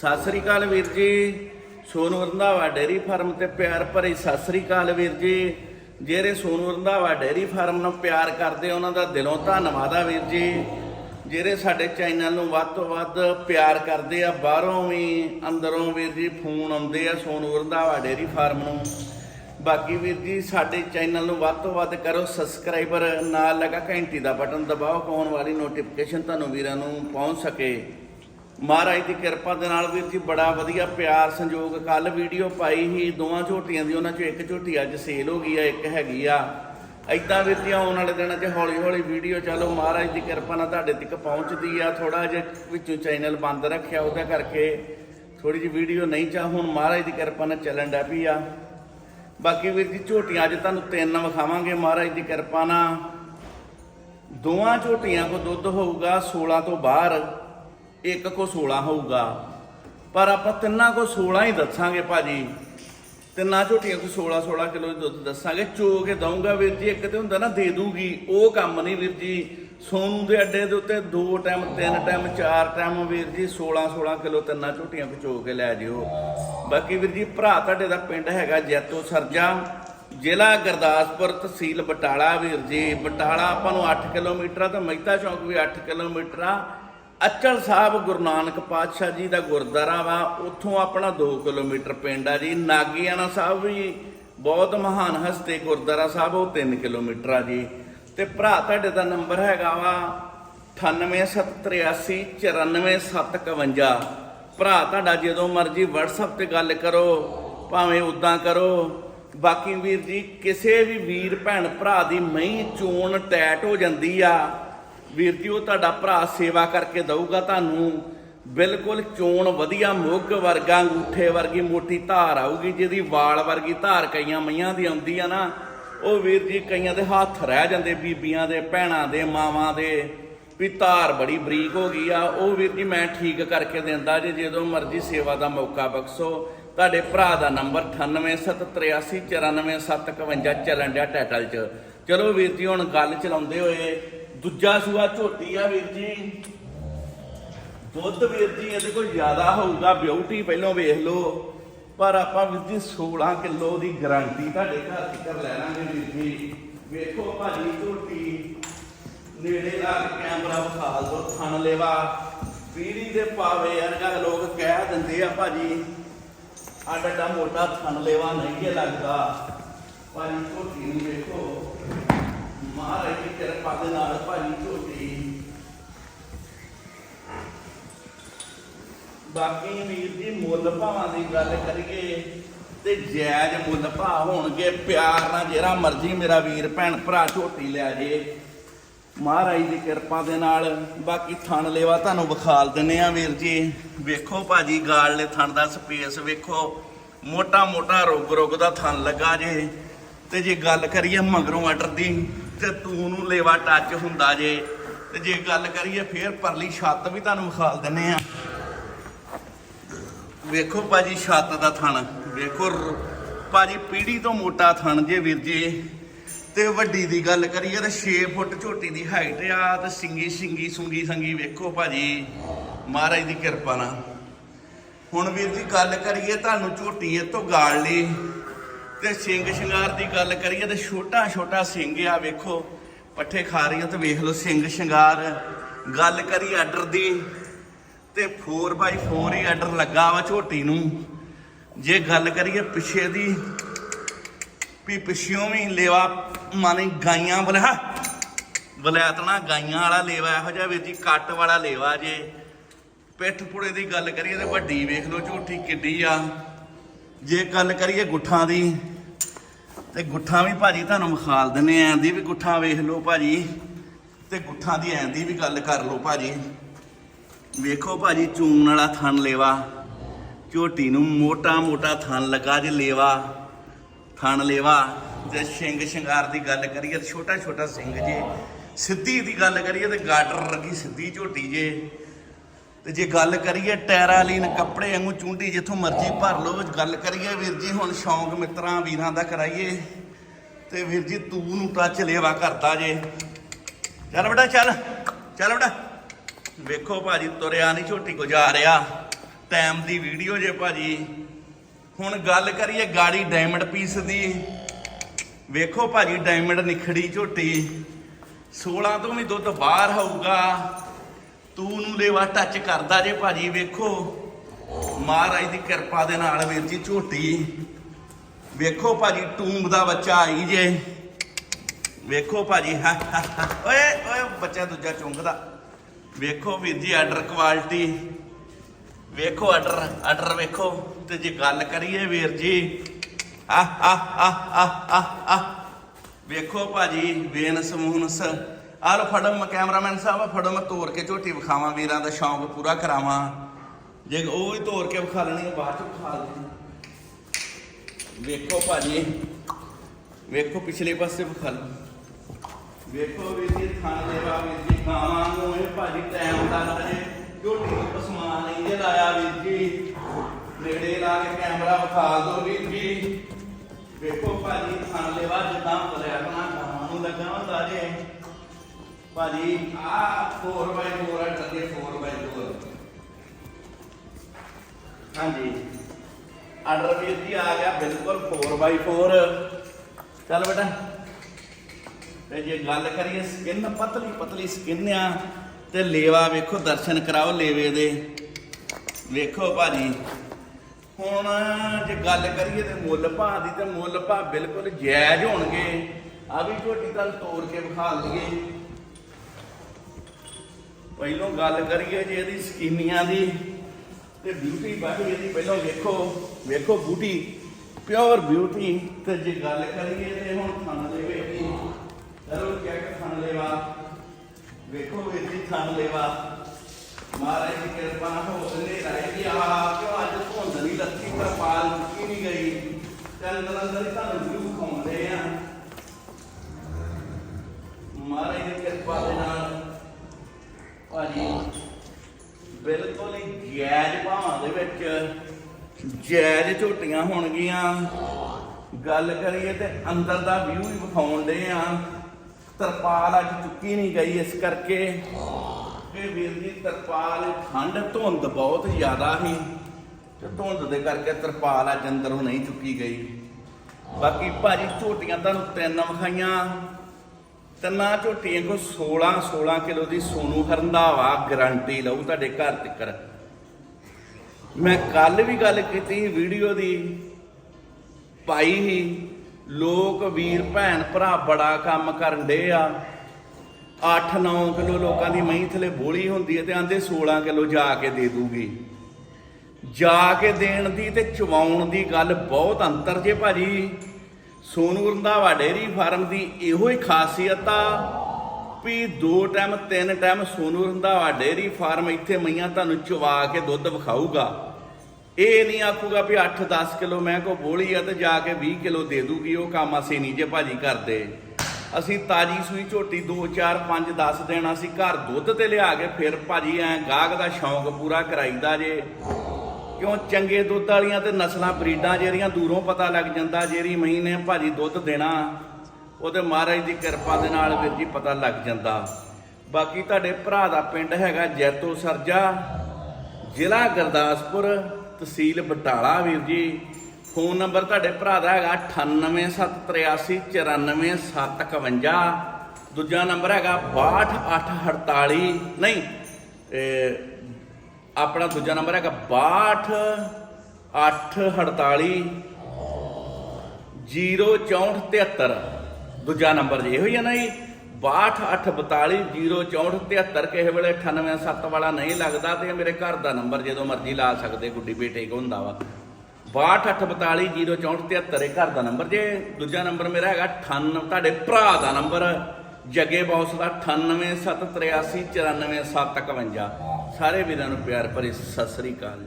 ਸਤਿ ਸ੍ਰੀ ਅਕਾਲ ਵੀਰ ਜੀ। Sonu Randhawa dairy farm ਤੇ ਪਿਆਰ ਭਰੀ ਸਤਿ ਸ੍ਰੀ ਅਕਾਲ ਵੀਰ ਜੀ। ਜਿਹੜੇ ਸੋਨੂ ਰੰਧਾਵਾ ਡੇਰੀ ਫਾਰਮ ਨੂੰ ਪਿਆਰ ਕਰਦੇ, ਉਹਨਾਂ ਦਾ ਦਿਲੋਂ ਧੰਨਵਾਦ ਆ ਵੀਰ ਜੀ। ਜਿਹੜੇ ਸਾਡੇ ਚੈਨਲ ਨੂੰ ਵੱਧ ਤੋਂ ਵੱਧ ਪਿਆਰ ਕਰਦੇ ਆ, ਬਾਹਰੋਂ ਵੀ, ਅੰਦਰੋਂ ਵੀਰ ਜੀ ਫੋਨ ਆਉਂਦੇ ਆ ਸੋਨੂ ਰੰਧਾਵਾ ਡੇਰੀ ਫਾਰਮ ਨੂੰ। ਬਾਕੀ ਵੀਰ ਜੀ, ਸਾਡੇ ਚੈਨਲ ਨੂੰ ਵੱਧ ਤੋਂ ਵੱਧ ਕਰੋ ਸਬਸਕ੍ਰਾਈਬਰ, ਨਾਲ ਲਗਾ ਘੰਟੀ ਦਾ ਬਟਨ ਦਬਾਓ, ਆਉਣ ਵਾਲੀ ਨੋਟੀਫਿਕੇਸ਼ਨ ਤੁਹਾਨੂੰ ਵੀਰਾਂ ਨੂੰ ਪਹੁੰਚ ਸਕੇ। ਮਹਾਰਾਜ ਦੀ ਕਿਰਪਾ ਦੇ ਨਾਲ ਵੀਰ ਜੀ ਬੜਾ ਵਧੀਆ ਪਿਆਰ ਸੰਯੋਗ ਕੱਲ ਵੀਡੀਓ ਪਾਈ ਸੀ, ਦੋਵਾਂ ਝੋਟੀਆਂ ਦੀ, ਉਹਨਾਂ ਚੋਂ ਇੱਕ ਝੋਟੀ ਅੱਜ ਸੇਲ ਹੋ ਗਈ ਆ, ਇੱਕ ਹੈਗੀ ਆ। ਐਦਾਂ ਵੀਰ ਜੀ ਆਉਣ ਵਾਲੇ ਦਿਨਾਂ 'ਚ ਹੌਲੀ ਹੌਲੀ ਵੀਡੀਓ ਚਲੋ, ਮਹਾਰਾਜ ਦੀ ਕਿਰਪਾ ਨਾਲ ਤੁਹਾਡੇ ਤੱਕ ਪਹੁੰਚਦੀ ਆ। ਥੋੜਾ ਜਿਹਾ ਵਿੱਚੋਂ ਚੈਨਲ ਬੰਦ ਰੱਖਿਆ, ਉਹਦਾ ਕਰਕੇ ਥੋੜੀ ਜਿਹੀ ਵੀਡੀਓ ਨਹੀਂ ਚਾ ਹੁਣ ਮਹਾਰਾਜ ਦੀ ਕਿਰਪਾ ਨਾਲ ਚੱਲਣ ਡੈ ਪਈ ਆ। ਬਾਕੀ ਵੀਰ ਜੀ, ਝੋਟੀਆਂ ਅੱਜ ਤੁਹਾਨੂੰ ਤਿੰਨ ਵਿਖਾਵਾਂਗੇ, ਮਹਾਰਾਜ ਦੀ ਕਿਰਪਾ ਨਾਲ। ਦੋਵਾਂ ਝੋਟੀਆਂ ਕੋ ਦੁੱਧ ਹੋਊਗਾ 16 ਤੋਂ ਬਾਹਰ। ਇੱਕ ਕੋ 16 ਹੋਊਗਾ, ਪਰ ਆਪਾਂ ਤਿੰਨਾਂ ਕੋ 16 ਹੀ ਦੱਸਾਂਗੇ ਭਾਜੀ। ਤਿੰਨਾਂ ਝੋਟੀਆਂ ਕੋ 16 16 ਕਿਲੋ ਦੁੱਧ ਦੱਸਾਂਗੇ। ਚੋ ਕੇ ਦਊਂਗਾ ਵੀਰ ਜੀ, ਇੱਕ ਤੇ ਹੁੰਦਾ ਨਾ ਦੇ ਦੂਗੀ, ਉਹ ਕੰਮ ਨਹੀਂ ਵੀਰ ਜੀ। ਸੋਨੂ ਦੇ ਅੱਡੇ ਦੇ ਉੱਤੇ ਦੋ ਟਾਈਮ, ਤਿੰਨ ਟਾਈਮ, ਚਾਰ ਟਾਈਮ ਵੀਰ ਜੀ 16 16 ਕਿਲੋ ਤਿੰਨਾਂ ਝੋਟੀਆਂ ਕੋ ਕੇ ਲੈ ਜਿਓ। ਬਾਕੀ ਵੀਰ ਜੀ, ਭਰਾ ਤੁਹਾਡੇ ਦਾ ਪਿੰਡ ਹੈਗਾ ਜੈਤੋ ਸਰਜਾ, ਜ਼ਿਲ੍ਹਾ ਗੁਰਦਾਸਪੁਰ ਤਹਿਸੀਲ ਬਟਾਲਾ ਵੀਰ ਜੀ। ਬਟਾਲਾ ਆਪਾਂ ਨੂੰ 8 ਕਿਲੋਮੀਟਰ ਆ ਤੇ ਮਹਿਤਾ ਚੌਂਕ ਵੀ 8 ਕਿਲੋਮੀਟਰ ਆ। ਅਚਲ ਸਾਹਿਬ ਗੁਰੂ ਨਾਨਕ ਪਾਤਸ਼ਾਹ ਜੀ ਦਾ ਗੁਰਦੁਆਰਾ ਵਾ, ਉੱਥੋਂ ਆਪਣਾ 2 ਕਿਲੋਮੀਟਰ ਪਿੰਡ ਆ ਜੀ, ਨਾਗੀਆਣਾ ਸਾਹਿਬ ਵੀ ਬਹੁਤ ਮਹਾਨ ਹਸਤੇ ਗੁਰਦੁਆਰਾ ਸਾਹਿਬ, ਉਹ 3 ਕਿਲੋਮੀਟਰ ਆ ਜੀ। ਤੇ ਭਰਾ ਤੁਹਾਡੇ ਦਾ ਨੰਬਰ ਹੈਗਾ ਵਾ 9873894751 ਭਰਾ ਤੁਹਾਡਾ ਜਦੋਂ ਮਰਜ਼ੀ WhatsApp ਤੇ ਗੱਲ ਕਰੋ, ਭਾਵੇਂ ਉਦਾਂ ਕਰੋ। ਬਾਕੀ ਵੀਰ ਜੀ, ਕਿਸੇ ਵੀ ਵੀਰ ਭੈਣ ਭਰਾ ਦੀ ਮਹੀਂ ਚੋਣ ਟੈਟ ਹੋ ਜਾਂਦੀ ਆ। ਵੀਰ ਜੀ, ਉਹ ਤੁਹਾਡਾ ਭਰਾ ਸੇਵਾ ਕਰਕੇ ਦਊਗਾ ਤੁਹਾਨੂੰ। ਬਿਲਕੁਲ ਚੋਣ ਵਧੀਆ ਮੁੱਗ ਵਰਗਾ, ਅੰਗੂਠੇ ਵਰਗੀ ਮੋਟੀ ਧਾਰ ਆਊਗੀ, ਜਿਹਦੀ ਵਾਲ ਵਰਗੀ ਧਾਰ ਕਈਆਂ ਮਈਆਂ ਦੀ ਆਉਂਦੀ ਆ ਨਾ। ਉਹ ਵੀਰ ਜੀ, ਕਈਆਂ ਦੇ ਹੱਥ ਰਹਿ ਜਾਂਦੇ, ਬੀਬੀਆਂ ਦੇ, ਭੈਣਾਂ ਦੇ, ਮਾਵਾਂ ਦੇ, ਵੀ ਧਾਰ ਬੜੀ ਬਰੀਕ ਹੋ ਗਈ ਆ। ਉਹ ਵੀਰ ਜੀ, ਮੈਂ ਠੀਕ ਕਰਕੇ ਦਿੰਦਾ ਜੇ, ਜਦੋਂ ਮਰਜ਼ੀ ਸੇਵਾ ਦਾ ਮੌਕਾ ਬਖਸ਼ੋ। ਤੁਹਾਡੇ ਭਰਾ ਦਾ ਨੰਬਰ 9873849751 ਚੱਲਣ ਡਿਆ ਟਾਈਟਲ 'ਚ। ਚਲੋ ਵੀਰ ਜੀ, ਹੁਣ ਗੱਲ ਚਲਾਉਂਦੇ ਹੋਏ ਦੂਜਾ ਸੂਆ ਝੋਟੀ ਆ ਵੀਰ ਜੀ। ਦੁੱਧ ਵੀਰ ਜੀ, ਇਹਦੇ ਕੋਲ ਜ਼ਿਆਦਾ ਹੋਊਗਾ ਬਿਊਟੀ ਪਹਿਲਾਂ ਵੇਖ ਲਓ। ਪਰ ਆਪਾਂ ਵੀਰ ਜੀ 16 ਕਿਲੋ ਦੀ ਗਾਰੰਟੀ ਤੁਹਾਡੇ ਘਰ ਤੱਕ ਲੈ ਲਾਂਗੇ ਵੀਰ ਜੀ। ਵੇਖੋ ਭਾਜੀ ਝੋਟੀ ਨੇੜੇ ਲਾ ਕੇ ਕੈਮਰਾ ਵਿਖਾਲ ਦੋ ਥਣ ਲੈਵਾ। ਪੀੜੀ ਦੇ ਪਾਵੇ ਅਰਗਾ ਲੋਕ ਕਹਿ ਦਿੰਦੇ ਆ ਭਾਜੀ ਆਡਾ ਡਾ ਮੋਟਾ ਥਣ ਲੇਵਾ ਨਹੀਂ ਜੇ ਲੱਗਦਾ। ਭਾਜੀ ਝੋਟੀ ਨੂੰ ਵੇਖੋ। ਮਹਾਰਾਜ ਦੀ ਕਿਰਪਾ ਦੇ ਨਾਲ ਭਾਜੀ ਝੋਟੀ। ਬਾਕੀ ਵੀਰ ਜੀ, ਮੁੱਲ ਭਾਵਾਂ ਦੀ ਗੱਲ ਕਰੀਏ ਤੇ ਜਾਇਜ਼ ਮੁੱਲ ਭਾਅ ਹੋਣਗੇ, ਪਿਆਰ ਨਾਲ ਜਿਹੜਾ ਮਰਜ਼ੀ ਮੇਰਾ ਵੀਰ, ਭੈਣ ਭਰਾ ਝੋਟੀ ਲੈ ਜੇ। ਮਹਾਰਾਜ ਦੀ ਕਿਰਪਾ ਦੇ ਨਾਲ, ਬਾਕੀ ਥਣ ਲੇਵਾ ਤੁਹਾਨੂੰ ਵਿਖਾਲ ਦਿੰਨੇ ਆ ਵੀਰ ਜੀ। ਵੇਖੋ ਭਾਜੀ ਗਾਲਲੇ ਥਣ ਦਾ ਸਪੇਸ ਵੇਖੋ। ਮੋਟਾ ਮੋਟਾ ਰੁਗ ਰੁਗ ਦਾ ਥਣ ਲੱਗਾ ਜੇ। ਤੇ ਜੇ ਗੱਲ ਕਰੀਏ ਮਗਰੋਂ ਆਰਡਰ ਦੀ ਤੇ ਤੂੰ ਨੂੰ ਲੇਵਾ ਟੱਚ ਹੁੰਦਾ ਜੇ। ਤੇ ਜੇ ਗੱਲ ਕਰੀਏ ਫੇਰ ਪਰਲੀ ਛੱਤ ਵੀ ਤੁਹਾਨੂੰ ਵਿਖਾਲ ਦਿੰਨੇ ਆ। ਵੇਖੋ ਭਾਜੀ ਛੱਤ ਦਾ ਥਣ। ਵੇਖੋ ਰ- ਭਾਜੀ ਪੀੜੀ ਤੋਂ ਮੋਟਾ ਥਣ ਜੇ ਵੀਰ ਜੀ। ਤੇ ਵੱਡੀ ਦੀ ਗੱਲ ਕਰੀਏ ਤਾਂ 6 ਫੁੱਟ ਝੋਟੀ ਦੀ ਹਾਈਟ ਆ ਤੇ ਸਿੰਗੀ ਸਿੰਗੀ ਸੁੰਗੀ ਸੰਗੀ ਵੇਖੋ ਭਾਜੀ। ਮਹਾਰਾਜ ਦੀ ਕਿਰਪਾ ਨਾਲ। ਹੁਣ ਵੀਰ ਜੀ ਗੱਲ ਕਰੀਏ ਤੁਹਾਨੂੰ ਝੋਟੀ ਇਹ ਤੋਂ ਗਾਲ ਲਈ। ਤੇ ਸਿੰਘ ਸ਼ਿੰਗਾਰ ਦੀ ਗੱਲ ਕਰੀਏ ਤੇ ਛੋਟਾ ਛੋਟਾ ਸਿੰਘ ਆ, ਵੇਖੋ, ਪੱਠੇ ਖਾ ਰਹੀ ਆ ਤੇ ਵੇਖ ਲਓ ਸਿੰਘ ਸ਼ਿੰਗਾਰ। ਗੱਲ ਕਰੀ ਆਰਡਰ ਦੀ, ਤੇ 4x4 ਹੀ ਆਰਡਰ ਲੱਗਾ ਵਾ ਝੋਟੀ ਨੂੰ। ਜੇ ਗੱਲ ਕਰੀਏ ਪਿੱਛੇ ਦੀ, ਵੀ ਪਿੱਛਿਓਂ ਵੀ ਲੇਵਾ, ਮਾਨੇ ਗਾਈਆਂ ਬਲਾ ਬਲੈਤਣਾ ਗਾਈਆਂ ਵਾਲਾ ਲੇਵਾ ਇਹੋ ਜਿਹਾ ਵੀਰ ਜੀ, ਕੱਟ ਵਾਲਾ ਲੇਵਾ ਜੇ। ਪਿੱਠ ਪੁੜੇ ਦੀ ਗੱਲ ਕਰੀਏ ਤੇ ਵੱਡੀ ਵੇਖ ਲਓ ਝੋਟੀ ਕਿੱਡੀ ਆ। ਜੇ ਗੱਲ ਕਰੀਏ ਗੁੱਠਾਂ ਦੀ ਤੇ ਗੁੱਠਾਂ ਵੀ ਭਾਜੀ ਤੁਹਾਨੂੰ ਵਿਖਾਲ ਦਿੰਨੇ ਆਂ ਦੀ ਵੀ ਗੁੱਠਾਂ ਵੇਖ ਲਓ ਭਾਜੀ। ਤੇ ਗੁੱਠਾਂ ਦੀ ਐਂ ਦੀ ਵੀ ਗੱਲ ਕਰ ਲਓ ਭਾਜੀ। ਵੇਖੋ ਭਾਜੀ ਚੂਨ ਵਾਲਾ ਥਣ ਲੇਵਾ। ਝੋਟੀ ਨੂੰ ਮੋਟਾ ਮੋਟਾ ਥਣ ਲੱਗਾ ਜੇ ਲੇਵਾ। ਥਣ ਲੇਵਾ ਤੇ ਸਿੰਘ ਸ਼ਿੰਗਾਰ ਦੀ ਗੱਲ ਕਰੀਏ ਛੋਟਾ ਛੋਟਾ ਸਿੰਘ ਜੇ। ਸਿੱਧੀ ਦੀ ਗੱਲ ਕਰੀਏ ਤੇ ਗਾਡਰ ਵਰਗੀ ਸਿੱਧੀ ਝੋਟੀ ਜੇ। ਤੇ ਜੇ ਗੱਲ ਕਰੀਏ ਟੈਰਾਲੀਨ ਕੱਪੜੇ ਵਾਂਗੂ ਚੁੰਡੀ ਜਿੱਥੋਂ ਮਰਜ਼ੀ ਭਰ ਲਓ ਗੱਲ ਕਰੀਏ ਵੀਰ ਜੀ, ਹੁਣ ਸ਼ੌਂਕ ਮਿੱਤਰਾਂ ਵੀਰਾਂ ਦਾ ਕਰਾਈਏ। ਤੇ ਵੀਰ ਜੀ, ਤੂੰ ਨੂੰ ਟੱਚ ਲੇਵਾ ਕਰਤਾ ਜੇ। ਚੱਲ ਬੇਟਾ, ਚੱਲ ਚੱਲ ਬੇਟਾ। ਵੇਖੋ ਭਾਜੀ, ਤੁਰਿਆ ਨਹੀਂ ਝੋਟੀ ਕੋ ਜਾ ਰਿਹਾ ਟਾਈਮ ਦੀ ਵੀਡੀਓ ਜੇ ਭਾਜੀ। ਹੁਣ ਗੱਲ ਕਰੀਏ ਗਾੜੀ ਡਾਇਮੰਡ ਪੀਸ ਦੀ। ਵੇਖੋ ਭਾਜੀ ਡਾਇਮੰਡ ਨਿਖੜੀ ਝੋਟੀ। 16 ਤੋਂ ਵੀ ਦੁੱਧ ਬਾਹਰ ਹੋਊਗਾ। ਤੂੰ ਨੂੰ ਲੇਵਾ ਟੱਚ ਕਰਦਾ ਜੇ ਭਾਜੀ, ਵੇਖੋ। ਮਹਾਰਾਜ ਦੀ ਕਿਰਪਾ ਦੇ ਨਾਲ ਵੀਰ ਜੀ ਝੋਟੀ। ਵੇਖੋ ਭਾਜੀ ਟੂੰਬ ਦਾ ਬੱਚਾ ਆਈ ਜੇ। ਵੇਖੋ ਭਾਜੀ ਓਏ ਓਏ, ਬੱਚਾ ਦੂਜਾ ਚੁੰਗਦਾ। ਵੇਖੋ ਵੀਰ ਜੀ ਆਰਡਰ ਕੁਆਲਿਟੀ ਵੇਖੋ ਆਰਡਰ ਆਰਡਰ ਵੇਖੋ। ਤੇ ਜੇ ਗੱਲ ਕਰੀਏ ਵੀਰ ਜੀ ਆ ਆ ਆ ਆ ਆ ਆ ਵੇਖੋ ਭਾਜੀ ਵੇਨਸ ਮੂਨਸ ਆ ਲੋ ਫੜੋ ਮੈਂ ਕੈਮਰਾਮੈਨ ਸਾਹਿਬ ਫੜੋ ਮੈਂ ਤੋੜ ਕੇ ਝੋਟੀ ਵਿਖਾਵਾਂ, ਵੀਰਾਂ ਦਾ ਸ਼ੌਂਕ ਪੂਰਾ ਕਰਾਵਾਂ। ਜੇ ਉਹ ਵੀ ਤੋੜ ਕੇ ਵਿਖਾ ਲੈਣੀ ਬਾਅਦ ਚ ਵਿਖਾ ਲੈਣੀ ਵੇਖੋ ਭਾਜੀ, ਵੇਖੋ ਪਿਛਲੇ ਪਾਸੇ ਵਿਖਾ ਲਓ। ਵੇਖੋ ਵੀਰ ਜੀ ਖਾਣ ਦੇ ਬਾਅਦ ਜੀ ਖਾਵਾਂ ਨੂੰ ਇਹ ਭਾਜੀ ਟਾਈਮ ਦਾ ਹਜੇ ਝੋਟੀ ਨੂੰ ਪਸਮਾਨ ਨਹੀਂ ਲਾਇਆ ਵੀਰ ਜੀ। ਨੇੜੇ ਲਾ ਕੇ ਕੈਮਰਾ ਵਿਖਾ ਦੋ ਵੀਰ ਜੀ। ਵੇਖੋ ਭਾਜੀ ਖਾਣ ਦੇ ਜਿੱਦਾਂ ਬਲਿਆ ਖਾਵਾਂ ਨੂੰ ਲੱਗਾ ਹੁੰਦਾ ਜੇ। ਭਾਜੀ, ਆ 4x4 ਆ ਟੱਲੇ 4x4 ਹਾਂਜੀ। ਆਰਡਰ ਵੀਰ ਜੀ ਆ ਗਿਆ, ਬਿਲਕੁਲ 4x4 ਚੱਲ ਬੇਟਾ। ਤੇ ਜੇ ਗੱਲ ਕਰੀਏ ਸਕਿਨ ਪਤਲੀ ਪਤਲੀ ਸਕਿਨ ਆ, ਤੇ ਲੇਵਾ ਵੇਖੋ, ਦਰਸ਼ਨ ਕਰਾਓ ਲੇਵੇ ਦੇ। ਵੇਖੋ ਭਾਜੀ। ਹੁਣ ਜੇ ਗੱਲ ਕਰੀਏ ਤੇ ਮੁੱਲ ਭਾਅ ਦੀ, ਤੇ ਮੁੱਲ ਭਾਅ ਬਿਲਕੁਲ ਜਾਇਜ਼ ਹੋਣਗੇ। ਆ ਵੀ ਝੋਟੀ ਤੁਹਾਨੂੰ ਤੋੜ ਕੇ ਵਿਖਾ ਲਈਏ। ਪਹਿਲੋਂ ਗੱਲ ਕਰੀਏ ਜੀ ਇਹਦੀ ਸਕੀਮੀਆਂ ਦੀ, ਤੇ ਬਿਊਟੀ ਬਾਕੀ ਇਹਦੀ ਪਹਿਲਾਂ ਵੇਖੋ ਵੇਖੋ ਬੂਟੀ ਪਿਓਰ ਬਿਊਟੀ ਤੇ ਜੇ ਗੱਲ ਕਰੀਏ ਤੇ ਹੁਣ ਥਣ ਲੈਵੇ ਕੀ ਕਰੋ ਚੈੱਕ ਥਣ ਲੈਵਾ ਵੇਖੋ ਵੀਰ ਥਣ ਲੈਵਾ ਮਹਾਰਾਜ ਦੀ ਕਿਰਪਾ ਹੋ ਸਨੇ ਰਹਿ ਗਿਆ ਕਿਉਂ ਅੱਜ ਧੁੰਦ ਨਹੀਂ ਲੱਥੀ ਪਰ ਪਾਲ ਮੁੱਕੀ ਨਹੀਂ ਗਈ। ਚੱਲ ਅੰਦਰ ਤੁਹਾਨੂੰ ਵੀਊ ਖਾਉਂਦੇ ਆ। ਮਹਾਰਾਜ ਦੀ ਕਿਰਪਾ ਦੇ ਨਾਲ ਭਾਜੀ ਬਿਲਕੁਲ ਹੀ ਜਾਇਜ਼ ਭਾਵਾਂ ਦੇ ਵਿੱਚ ਜਾਇਜ਼ ਝੋਟੀਆਂ ਹੋਣਗੀਆਂ। ਗੱਲ ਕਰੀਏ ਤੇ ਅੰਦਰ ਦਾ ਵਿਊ ਹੀ ਵਿਖਾਉਣ ਦੇ ਆ। ਤਰਪਾਲ ਅੱਜ ਚੁੱਕੀ ਨਹੀਂ ਗਈ ਇਸ ਕਰਕੇ। ਕਿ ਵੀਰ ਜੀ, ਤਰਪਾਲ ਠੰਡ ਧੁੰਦ ਬਹੁਤ ਜ਼ਿਆਦਾ ਸੀ। ਤੇ ਧੁੰਦ ਦੇ ਕਰਕੇ ਤਰਪਾਲ ਅੱਜ ਅੰਦਰੋਂ ਨਹੀਂ ਚੁੱਕੀ ਗਈ। ਬਾਕੀ ਭਾਜੀ ਝੋਟੀਆਂ ਤੁਹਾਨੂੰ ਤਿੰਨ ਵਿਖਾਈਆਂ। ਤਿੰਨਾਂ ਝੋਟੀਆਂ ਕੋ 16 16 ਕਿਲੋ ਦੀ ਸੋਨੂ ਹਰੰਦਾਵਾ ਗਾਰੰਟੀ ਲਊ ਤੁਹਾਡੇ ਘਰ ਤੱਕ ਮੈਂ ਕੱਲ ਵੀ ਗੱਲ ਕੀਤੀ, ਵੀਡੀਓ ਦੀ। ਪਾਈ ਹੀ ਲੋਕ, ਵੀਰ, ਭੈਣ, ਭਰਾ ਬੜਾ ਕੰਮ ਕਰਨ ਡੇ ਆ। 8-9 ਕਿਲੋ ਲੋਕਾਂ ਦੀ ਮਹੀਂ ਥਲੇ ਬੋਲੀ ਹੁੰਦੀ ਹੈ ਤੇ ਆਂਦੇ 16 ਕਿਲੋ ਜਾ ਕੇ ਦੇ ਦੂਗੀ। ਜਾ ਕੇ ਦੇਣ ਦੀ ਤੇ ਚਵਾਉਣ ਦੀ ਗੱਲ ਬਹੁਤ ਅੰਤਰ ਜੇ ਭਾਜੀ। ਸੋਨੂ ਰੰਧਾਵਾ ਡੇਰੀ ਫਾਰਮ ਦੀ ਇਹੋ ਹੀ ਖਾਸੀਅਤ ਆ ਵੀ ਦੋ ਟਾਈਮ, ਤਿੰਨ time Sonu Randhawa dairy farm ਇੱਥੇ ਮਈਆਂ ਤੁਹਾਨੂੰ ਚਵਾ ਕੇ ਦੁੱਧ ਵਿਖਾਊਗਾ। ਇਹ ਨਹੀਂ ਆਖੂਗਾ ਵੀ 8-10 ਕਿਲੋ ਮੈਂ ਕੋ ਬੋਲੀ ਆ ਤੇ ਜਾ ਕੇ 20 ਕਿਲੋ ਦੇ ਦੂਗੀ, ਉਹ ਕੰਮ ਅਸੀਂ ਨਹੀਂ ਜੇ ਭਾਜੀ ਕਰਦੇ। ਅਸੀਂ ਤਾਜੀ ਸੂਈ ਝੋਟੀ 2 4 5 10 ਦਿਨ ਅਸੀਂ ਘਰ ਦੁੱਧ ਤੇ ਲਿਆ ਕੇ ਫਿਰ ਭਾਜੀ ਐ ਗਾਹਕ ਦਾ ਸ਼ੌਂਕ ਪੂਰਾ ਕਰਾਈਦਾ ਜੇ। ਕਿਉਂ ਚੰਗੇ ਦੁੱਧ ਵਾਲੀਆਂ ਤੇ ਨਸਲਾਂ ਬਰੀਡਾਂ ਜਿਹੜੀਆਂ ਦੂਰੋਂ ਪਤਾ ਲੱਗ ਜਾਂਦਾ, ਜਿਹੜੀ ਮਹੀਨੇ ਭਾਜੀ ਦੁੱਧ ਦੇਣਾ ਉਹਦੇ ਮਹਾਰਾਜ ਦੀ ਕਿਰਪਾ ਦੇ ਨਾਲ ਵੀਰ ਜੀ ਪਤਾ ਲੱਗ ਜਾਂਦਾ। ਬਾਕੀ ਤੁਹਾਡੇ ਭਰਾ ਦਾ ਪਿੰਡ ਹੈਗਾ ਜੈਤੋ ਸਰਜਾ, ਜ਼ਿਲ੍ਹਾ ਗੁਰਦਾਸਪੁਰ। ਤਹਿਸੀਲ ਬਟਾਲਾ ਵੀਰ ਜੀ। ਫੋਨ ਨੰਬਰ ਤੁਹਾਡੇ ਭਰਾ ਦਾ ਹੈਗਾ 9873894751 ਦੂਜਾ ਨੰਬਰ ਹੈਗਾ 62848 ਨਹੀਂ ਆਪਣਾ ਦੂਜਾ ਨੰਬਰ ਹੈਗਾ 62848 06473 ਦੂਜਾ ਨੰਬਰ ਜੀ, ਇਹੋ ਹੀ ਆ ਨਾ ਜੀ? 6284206473 ਕਿਸੇ ਵੇਲੇ 987 ਵਾਲਾ ਨਹੀਂ ਲੱਗਦਾ ਤੇ ਮੇਰੇ ਘਰ ਦਾ ਨੰਬਰ ਜਦੋਂ ਮਰਜ਼ੀ ਲਾ ਸਕਦੇ, ਗੁੱਡੀ ਬੇਟੇ ਕੋ ਹੁੰਦਾ ਵਾ। 6284206473 ਇਹ ਘਰ ਦਾ ਨੰਬਰ। ਜੇ ਦੂਜਾ ਨੰਬਰ ਮੇਰਾ ਹੈਗਾ 98 ਤੁਹਾਡੇ ਭਰਾ ਦਾ ਨੰਬਰ। ਜੱਗੇ ਬੌਸ ਦਾ 9873849751 ਸਾਰੇ ਵੀਰਾਂ ਨੂੰ ਪਿਆਰ ਭਰੀ ਸਤਿ ਸ੍ਰੀ ਅਕਾਲ।